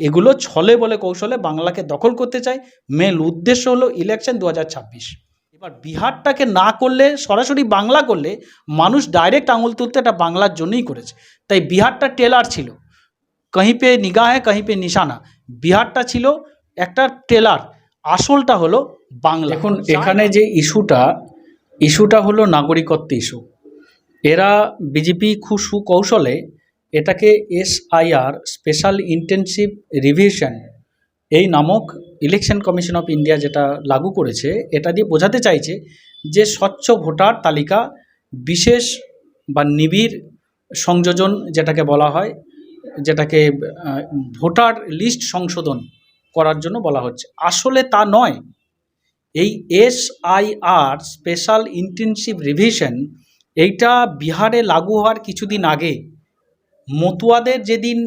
এগুলো ছলে বলে কৌশলে বাংলাকে দখল করতে চায়। মেন উদ্দেশ্য হলো ইলেকশন দু হাজার ছাব্বিশ। এবার বিহারটাকে না করলে, সরাসরি বাংলা করলে মানুষ ডাইরেক্ট আঙুল তুলতে এটা বাংলার জন্যই করেছে। তাই বিহারটা টেলার ছিল। কहीं পে নিগাহে কहीं পে নিশানা বিহারটা ছিল একটা টেলার আসলটা হলো বাংলা। এখন এখানে যে ইস্যুটা ইস্যুটা হলো নাগরিকত্ব ইস্যু। এরা বিজেপি খুব সুকৌশলে এটাকে এসআইআর স্পেশাল ইন্টেনসিভ রিভিশন এই নামক ইলেকশন কমিশন অফ ইন্ডিয়া যেটা লাগু করেছে, এটা দিয়ে বোঝাতে চাইছে যে স্বচ্ছ ভোটার তালিকা বিশেষ বা নিবিড় সংযোজন যেটাকে বলা হয়, যেটাকে ভোটার লিস্ট সংশোধন করার জন্য বলা হচ্ছে। আসলে তা নয়। এই এসআইআর স্পেশাল ইন্টেনসিভ রিভিশন এইটা বিহারে লাগু হওয়ার কিছুদিন আগে মতুয়াদের যেদিন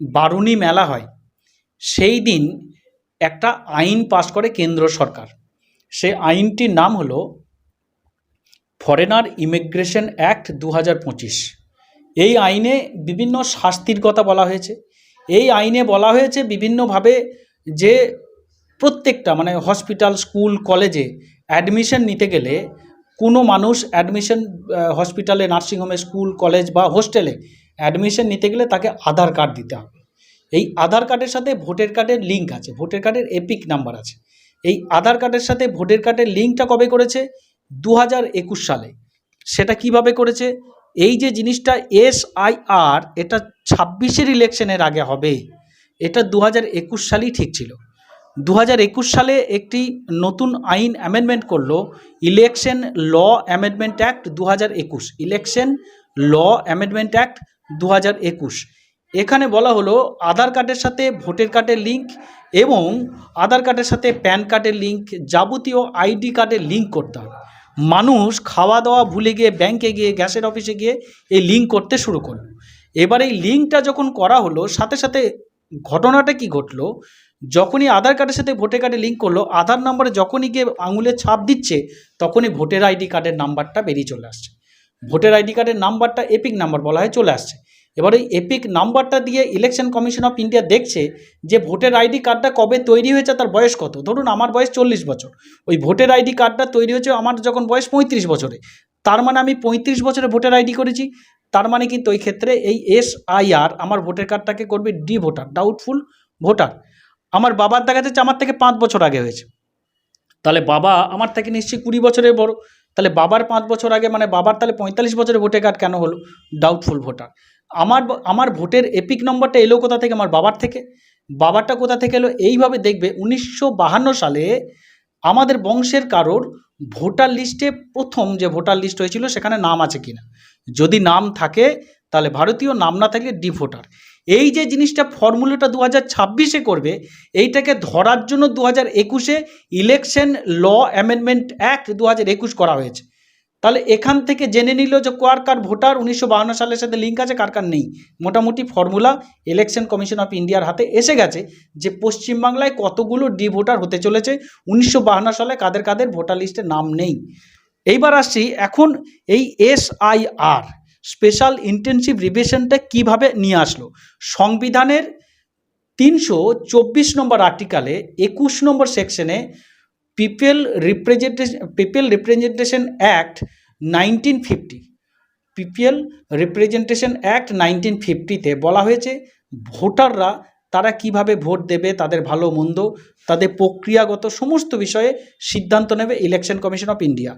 বারুণী মেলা হয়, সেই দিন একটা আইন পাশ করে কেন্দ্র সরকার। সেই আইনটির নাম হলো ফরেনার ইমিগ্রেশন অ্যাক্ট দু হাজার পঁচিশ। এই আইনে বিভিন্ন শাস্তির কথা বলা হয়েছে। এই আইনে বলা হয়েছে বিভিন্নভাবে যে প্রত্যেকটা মানে হসপিটাল, স্কুল, কলেজে অ্যাডমিশন নিতে গেলে কোনো মানুষ অ্যাডমিশন হসপিটালে, নার্সিংহোমে, স্কুল, কলেজ বা হোস্টেলে অ্যাডমিশন নিতে গেলে তাকে আধার কার্ড দিতে হবে। এই আধার কার্ডের সাথে ভোটার কার্ডের লিঙ্ক আছে। ভোটার কার্ডের এপিক নাম্বার আছে। এই আধার কার্ডের সাথে ভোটার কার্ডের লিঙ্কটা কবে করেছে? দু হাজার একুশ সালে। সেটা কীভাবে করেছে? এই যে জিনিসটা এসআইআর এটা ছাব্বিশের ইলেকশনের আগে হবে। এটা দু হাজার একুশ সালেই ঠিক ছিল। দু হাজার একুশ সালে একটি নতুন আইন অ্যামেন্ডমেন্ট করল। ইলেকশন ল অ্যামেন্ডমেন্ট অ্যাক্ট দু হাজার একুশ। ইলেকশন ল অ্যামেন্ডমেন্ট অ্যাক্ট দু হাজার একুশ। এখানে বলা হলো আধার কার্ডের সাথে ভোটার কার্ডের লিঙ্ক এবং আধার কার্ডের সাথে প্যান কার্ডের লিঙ্ক যাবতীয় আইডি কার্ডের লিঙ্ক করতে হবে। মানুষ খাওয়া দাওয়া ভুলে গিয়ে ব্যাংকে গিয়ে, গ্যাসের অফিসে গিয়ে এই লিঙ্ক করতে শুরু করল। এবার এই লিঙ্কটা যখন করা হলো, সাথে সাথে ঘটনাটা কি ঘটলো? যখনই আধার কার্ডের সাথে ভোটার কার্ডে লিঙ্ক করল, আধার নম্বরে যখনই গিয়ে আঙুলের ছাপ দিচ্ছে, তখনই ভোটার আইডি কার্ডের নাম্বারটা বেরিয়ে চলে আসছে। ভোটার আইডি কার্ডের নাম্বারটা এপিক নাম্বার বলা হয়, চলে আসছে। এবার ওই এপিক নাম্বারটা দিয়ে ইলেকশন কমিশন অফ ইন্ডিয়া দেখছে যে ভোটার আইডি কার্ডটা কবে তৈরি হয়েছে, তার বয়স কত? ধরুন আমার বয়স চল্লিশ বছর। ওই ভোটার আইডি কার্ডটা তৈরি হয়েছে আমার যখন বয়স পঁয়ত্রিশ বছরে। তার মানে আমি পঁয়ত্রিশ বছরে ভোটার আইডি করেছি। তার মানে কিন্তু ওই ক্ষেত্রে এই এসআইআর আমার ভোটার কার্ডটাকে করবে ডি ভোটার ডাউটফুল ভোটার আমার বাবার দেখা যাচ্ছে আমার থেকে পাঁচ বছর আগে হয়েছে। তাহলে বাবা আমার থেকে নিশ্চয়ই কুড়ি বছরের বড়। তাহলে বাবার পাঁচ বছর আগে মানে বাবার তাহলে পঁয়তাল্লিশ বছরের ভোটার কার্ড কেন হলো? ডাউটফুল ভোটার আমার আমার ভোটের এপিক নম্বরটা এলো কোথা থেকে? আমার বাবার থেকে। বাবারটা কোথা থেকে এলো? এইভাবে দেখবে উনিশশো সালে আমাদের বংশের কারোর ভোটার লিস্টে প্রথম যে ভোটার লিস্ট হয়েছিল সেখানে নাম আছে কিনা। যদি নাম থাকে, তাহলে ভারতীয় নাম না থাকলে ডি ভোটার। এই যে জিনিসটা ফর্মুলাটা দু হাজার ছাব্বিশে করবে, এইটাকে ধরার জন্য দু হাজার একুশে ইলেকশন ল অ্যামেন্ডমেন্ট অ্যাক্ট দু হাজার একুশ করা হয়েছে। তাহলে এখান থেকে জেনে নিল যে কার কার ভোটার উনিশশো সালের সাথে লিঙ্ক আছে, কার কার নেই। মোটামুটি ফর্মুলা ইলেকশন কমিশন অফ ইন্ডিয়ার হাতে এসে গেছে যে পশ্চিমবাংলায় কতগুলো ডি ভোটার হতে চলেছে, উনিশশো সালে কাদের কাদের ভোটার লিস্টে নাম নেই। এইবার আসছি, এখন এই এসআইআর স্পেশাল ইন্টেনসিভ রিভিশনটা কীভাবে নিয়ে আসলো? সংবিধানের তিনশো চব্বিশ নম্বর আর্টিকালে একুশ নম্বর সেকশনে people representation people representation act nineteen fifty people representation act nineteen ফিফটিতে বলা হয়েছে ভোটাররা তারা কীভাবে ভোট দেবে, তাদের ভালো মন্দ, তাদের প্রক্রিয়াগত সমস্ত বিষয়ে সিদ্ধান্ত নেবে ইলেকশন কমিশন অফ ইন্ডিয়া।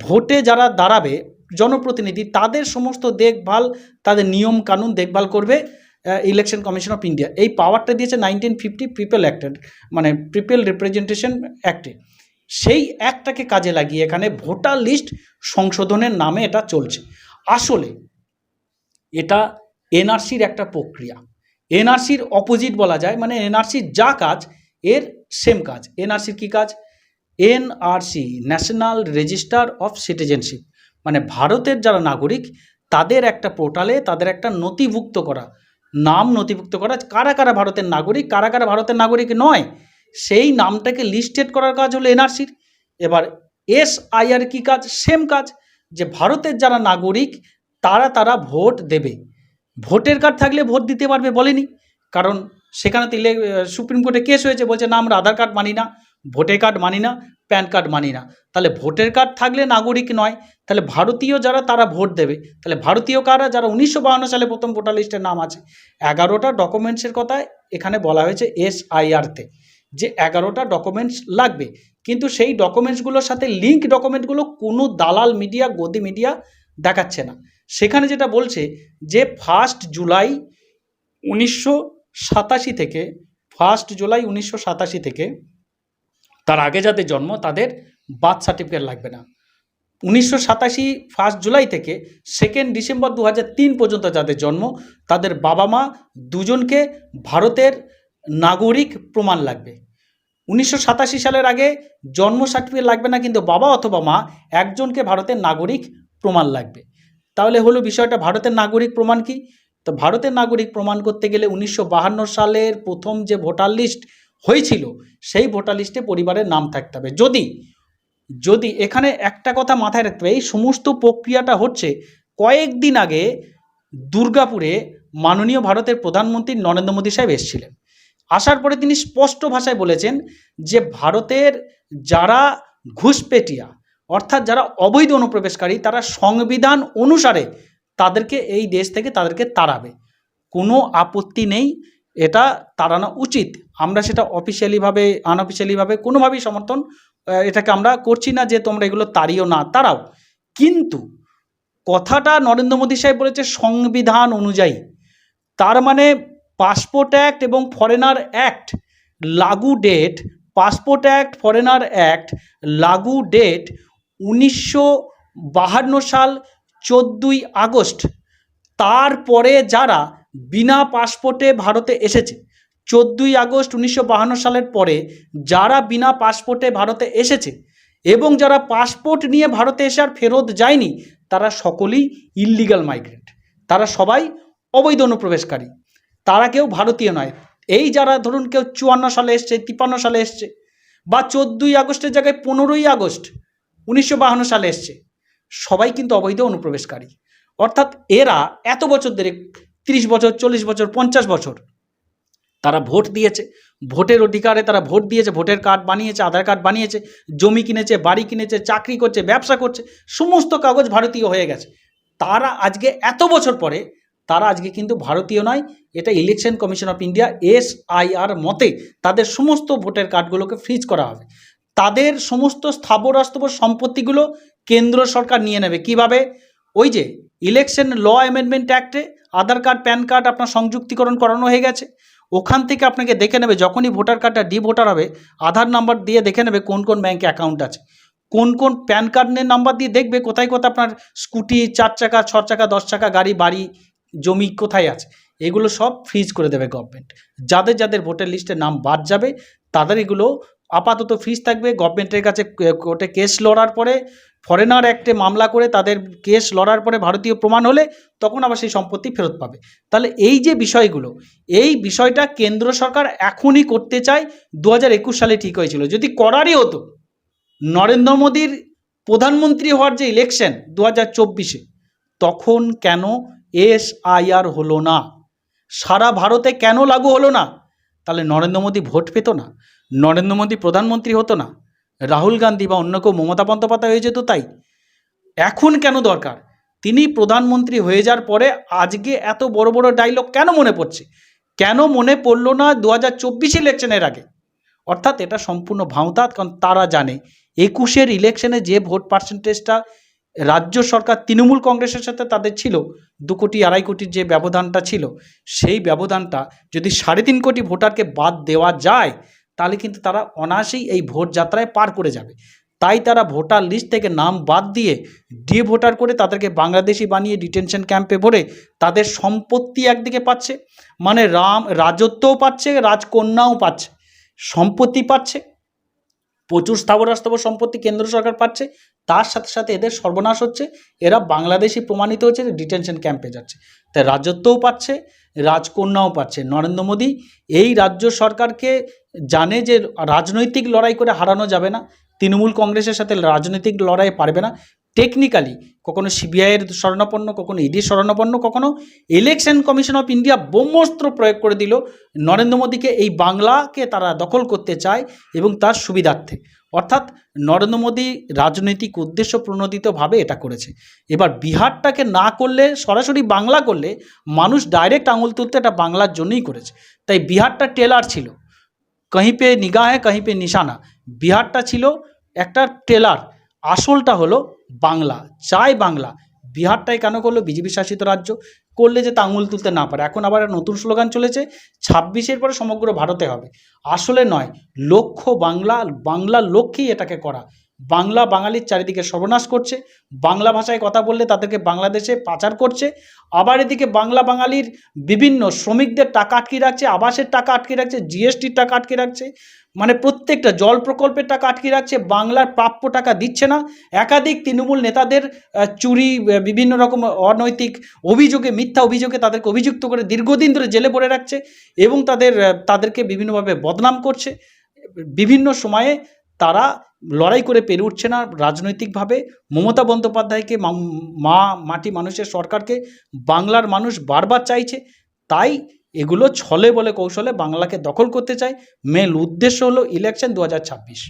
ভোটে যারা দাঁড়াবে জনপ্রতিনিধি তাদের সমস্ত দেখভাল, তাদের নিয়ম কানুন দেখভাল করবে ইলেকশন কমিশন অফ ইন্ডিয়া এই পাওয়ারটা দিয়েছে নাইনটিন ফিফটি পিপল অ্যাক্টের মানে পিপল রিপ্রেজেন্টেশন অ্যাক্টে সেই অ্যাক্টটাকে কাজে লাগিয়ে এখানে ভোটার লিস্ট সংশোধনের নামে এটা চলছে। আসলে এটা এনআরসির একটা প্রক্রিয়া। এনআরসির অপোজিট বলা যায় মানে এনআরসির যা কাজ, এর সেম কাজ। এনআরসির কী কাজ? NRC national register of citizenship মানে ভারতের যারা নাগরিক, তাদের একটা পোর্টালে তাদের একটা নথিভুক্ত করা। নাম নথিভুক্ত করা। কারা কারা ভারতের নাগরিক, কারা কারা ভারতের নাগরিক নয়, সেই নামটাকে লিস্টেড করার কাজ হলো এনআরসির এবার এস আইআর কী কাজ? সেম কাজ, যে ভারতের যারা নাগরিক, তারা তারা ভোট দেবে। ভোটের কার্ড থাকলে ভোট দিতে পারবে বলেনি। কারণ সেখানে তো সুপ্রিম কোর্টে কেস হয়েছে, বলছে না আমরা আধার কার্ড মানি না। ভোটার কার্ড মানি না, প্যান কার্ড মানি না। তাহলে ভোটার কার্ড থাকলে নাগরিক নয়, তাহলে ভারতীয় যারা তারা ভোট দেবে। তাহলে ভারতীয় কারা, যারা উনিশশো সালে প্রথম ভোটার লিস্টের নাম আছে, এগারোটা ডকুমেন্টসের কথা এখানে বলা হয়েছে এসআইআরতে যে এগারোটা ডকুমেন্টস লাগবে। কিন্তু সেই ডকুমেন্টসগুলোর সাথে লিঙ্ক ডকুমেন্টগুলো কোনো দালাল মিডিয়া গদি মিডিয়া দেখাচ্ছে না। সেখানে যেটা বলছে যে ফার্স্ট জুলাই উনিশশো সাতাশি থেকে ফার্স্ট জুলাই উনিশশো সাতাশি থেকে তার আগে যাদের জন্ম, তাদের বার্থ সার্টিফিকেট লাগবে না। উনিশশো সাতাশি ফার্স্ট জুলাই থেকে সেকেন্ড ডিসেম্বর দু পর্যন্ত যাদের জন্ম, তাদের বাবা মা দুজনকে ভারতের নাগরিক প্রমাণ লাগবে। উনিশশো সাতাশি সালের আগে জন্ম সার্টিফিকেট লাগবে না, কিন্তু বাবা অথবা মা একজনকে ভারতের নাগরিক প্রমাণ লাগবে। তাহলে হলো বিষয়টা, ভারতের নাগরিক প্রমাণ কি? তো ভারতের নাগরিক প্রমাণ করতে গেলে উনিশশো সালের প্রথম যে ভোটার লিস্ট হয়েছিল, সেই ভোটার লিস্টে পরিবারের নাম থাকতে হবে। যদি যদি এখানে একটা কথা মাথায় রাখতে হবে, এই সমস্ত প্রক্রিয়াটা হচ্ছে কয়েকদিন আগে দুর্গাপুরে মাননীয় ভারতের প্রধানমন্ত্রী নরেন্দ্র মোদী সাহেব এসেছিলেন। আসার পরে তিনি স্পষ্ট ভাষায় বলেছেন যে ভারতের যারা ঘুষপেটিয়া, অর্থাৎ যারা অবৈধ অনুপ্রবেশকারী, তারা সংবিধান অনুসারে তাদেরকে এই দেশ থেকে তাদেরকে তাড়াবে। কোনো আপত্তি নেই এটা তাড়ানো উচিত। আমরা সেটা অফিসিয়ালিভাবে আনঅফিসিয়ালিভাবে কোনোভাবেই সমর্থন এটাকে আমরা করছি না যে তোমরা এগুলো তাড়িও না, তাড়াও। কিন্তু কথাটা নরেন্দ্র মোদী সাহেব বলেছে সংবিধান অনুযায়ী। তার মানে পাসপোর্ট অ্যাক্ট এবং ফরেনার অ্যাক্ট লাগু date, passport act, foreigner act লাগু ডেট উনিশশো বাহান্ন সাল চোদ্দোই আগস্ট। তারপরে যারা বিনা পাসপোর্টে ভারতে এসেছে। চোদ্দোই আগস্ট উনিশশো সালের পরে যারা বিনা পাসপোর্টে ভারতে এসেছে এবং যারা পাসপোর্ট নিয়ে ভারতে এসে আর ফেরত যায়নি, তারা সকলেই ইল্লিগাল মাইগ্রেন্ট তারা সবাই অবৈধ অনুপ্রবেশকারী। তারা কেউ ভারতীয় নয়। এই যারা ধরুন কেউ চুয়ান্ন সালে এসছে, তিপ্পান্ন সালে এসছে বা চোদ্দোই আগস্টের জায়গায় পনেরোই আগস্ট উনিশশো সালে এসছে, সবাই কিন্তু অবৈধ অনুপ্রবেশকারী। অর্থাৎ এরা এত বছর ধরে তিরিশ বছর, চল্লিশ বছর, পঞ্চাশ বছর। তারা ভোট দিয়েছে। ভোটের অধিকারে তারা ভোট দিয়েছে, ভোটের কার্ড বানিয়েছে, আধার কার্ড বানিয়েছে, জমি কিনেছে, বাড়ি কিনেছে, চাকরি করছে, ব্যবসা করছে, সমস্ত কাগজ ভারতীয় হয়ে গেছে। তারা আজকে এত বছর পরে, তারা আজকে কিন্তু ভারতীয় নয়, এটা election commission of India S SIR মতে তাদের সমস্ত ভোটের কার্ডগুলোকে ফ্রিজ করা হবে। তাদের সমস্ত স্থাবর সম্পত্তিগুলো কেন্দ্র সরকার নিয়ে নেবে। কীভাবে? ওই যে ইলেকশন ল অ্যামেন্ডমেন্ট অ্যাক্টে আধার কার্ড প্যান কার্ড আপনার সংযুক্তিকরণ করানো হয়ে গেছে। ওখান থেকে আপনাকে দেখে নেবে, যখনই ভোটার কার্ডটা ডি ভোটার হবে, আধার নাম্বার দিয়ে দেখে নেবে কোন কোন ব্যাঙ্কে অ্যাকাউন্ট আছে। কোন কোন প্যান কার্ডের নাম্বার দিয়ে দেখবে কোথায় কোথায় আপনার স্কুটি, চার চাকা, ছ চাকা, দশ চাকা, গাড়ি, বাড়ি, জমি কোথায় আছে। এগুলো সব ফ্রিজ করে দেবে গভর্নমেন্ট যাদের যাদের ভোটার লিস্টে নাম বাদ যাবে, তাদের এগুলো আপাতত ফ্রিজ থাকবে। গভর্নমেন্টের কাছে কোর্টে কেস লড়ার পরে ফরেনার অ্যাক্টে মামলা করে তাদের কেস লড়ার পরে ভারতীয় প্রমাণ হলে তখন আবার সেই সম্পত্তি ফেরত পাবে। তাহলে এই যে বিষয়গুলো, এই বিষয়টা কেন্দ্র সরকার এখনই করতে চায় দু একুশ সালে ঠিক হয়েছিল। যদি করারই হতো, নরেন্দ্র মোদীর প্রধানমন্ত্রী হওয়ার যে ইলেকশন দু হাজার চব্বিশে, তখন কেন এসআইআর হলো না? সারা ভারতে কেন লাগু হলো না? তাহলে নরেন্দ্র মোদী ভোট পেত না, নরেন্দ্র মোদী প্রধানমন্ত্রী হতো না রাহুল গান্ধী বা অন্য কেউ মমতা বন্দ্যোপাধ্যায় হয়ে যেত তাই? এখন কেন দরকার? তিনি প্রধানমন্ত্রী হয়ে যাওয়ার পরে আজকে এত বড় বড় ডায়লগ কেন মনে পড়ছে? কেন মনে পড়ল না দু হাজার চব্বিশ ইলেকশনের আগে? অর্থাৎ এটা সম্পূর্ণ ভাঁওতা, কারণ তারা জানে একুশের ইলেকশনে যে ভোট পার্সেন্টেজটা রাজ্য সরকার তৃণমূল কংগ্রেসের সাথে তাদের ছিল, দু কোটি আড়াই কোটির যে ব্যবধানটা ছিল, সেই ব্যবধানটা যদি সাড়ে তিন কোটি ভোটারকে বাদ দেওয়া যায় তাহলে কিন্তু তারা অনায়াসেই এই ভোট যাত্রায় পার করে যাবে। তাই তারা ভোটার লিস্ট থেকে নাম বাদ দিয়ে ডি ভোটার করে তাদেরকে বাংলাদেশি বানিয়ে ডিটেনশন ক্যাম্পে ভরে তাদের সম্পত্তি একদিকে পাচ্ছে মানে রাম, রাজত্বও পাচ্ছে, রাজকন্যাও পাচ্ছে, সম্পত্তি পাচ্ছে, প্রচুর স্থাবর অস্থাবর সম্পত্তি কেন্দ্র সরকার পাচ্ছে, তার সাথে সাথে এদের সর্বনাশ হচ্ছে, এরা বাংলাদেশি প্রমাণিত হচ্ছে ডিটেনশন ক্যাম্পে যাচ্ছে। তাই রাজত্বও পাচ্ছে, রাজকন্যাও পাচ্ছে। নরেন্দ্র মোদী এই রাজ্য সরকারকে জানে যে রাজনৈতিক লড়াই করে হারানো যাবে না, তৃণমূল কংগ্রেসের সাথে রাজনৈতিক লড়াই পারবে না। টেকনিক্যালি কখনো সিবিআইয়ের শরণাপন্ন কখনো ইডির শরণাপন্ন কখনো ইলেকশন কমিশন অফ ইন্ডিয়া ব্রহ্মস্ত্র প্রয়োগ করে দিল। নরেন্দ্র মোদীকে এই বাংলাকে তারা দখল করতে চায় এবং তার সুবিধার্থে। অর্থাৎ নরেন্দ্র মোদী রাজনৈতিক উদ্দেশ্য প্রণোদিতভাবে এটা করেছে। এবার বিহারটাকে না করলে, সরাসরি বাংলা করলে মানুষ ডাইরেক্ট আঙুল তুলতে এটা বাংলার জন্যই করেছে। তাই বিহারটা টেলার ছিল। কहीं পে নিগাহে কहीं পে নিশানা বিহারটা ছিল একটা টেলার আসলটা হলো বাংলা চাই বাংলা বিহারটাই কেন করল বিজেপি শাসিত রাজ্য করলে যে তা আঙুল তুলতে না পারে। এখন আবার নতুন স্লোগান চলেছে, ছাব্বিশের পরে সমগ্র ভারতে হবে। আসলে নয়, লক্ষ্য বাংলা বাংলার লক্ষ্যেই এটাকে করা। বাংলা বাঙালির চারিদিকে সর্বনাশ করছে, বাংলা ভাষায় কথা বললে তাদেরকে বাংলাদেশে পাচার করছে, আবার এদিকে বাংলা বাঙালির বিভিন্ন শ্রমিকদের টাকা আটকে রাখছে, আবাসের টাকা আটকে রাখছে, জিএসটির টাকা আটকে রাখছে মানে প্রত্যেকটা জল প্রকল্পের টাকা আটকে রাখছে, বাংলার প্রাপ্য টাকা দিচ্ছে না। একাধিক তৃণমূল নেতাদের চুরি বিভিন্ন রকম অনৈতিক অভিযোগে, মিথ্যা অভিযোগে তাদেরকে অভিযুক্ত করে দীর্ঘদিন ধরে জেলে পড়ে রাখছে এবং তাদের তাদেরকে বিভিন্নভাবে বদনাম করছে। বিভিন্ন সময়ে তারা লড়াই করে পেরে উঠছে না রাজনৈতিকভাবে। মমতা বন্দ্যোপাধ্যায়কে মা মাটি মানুষের সরকারকে বাংলার মানুষ বারবার চাইছে। তাই এগুলো ছলে বলে কৌশলে বাংলাকে দখল করতে চায়। মেল উদ্দেশ্য হলো ইলেকশন দু হাজার ছাব্বিশ।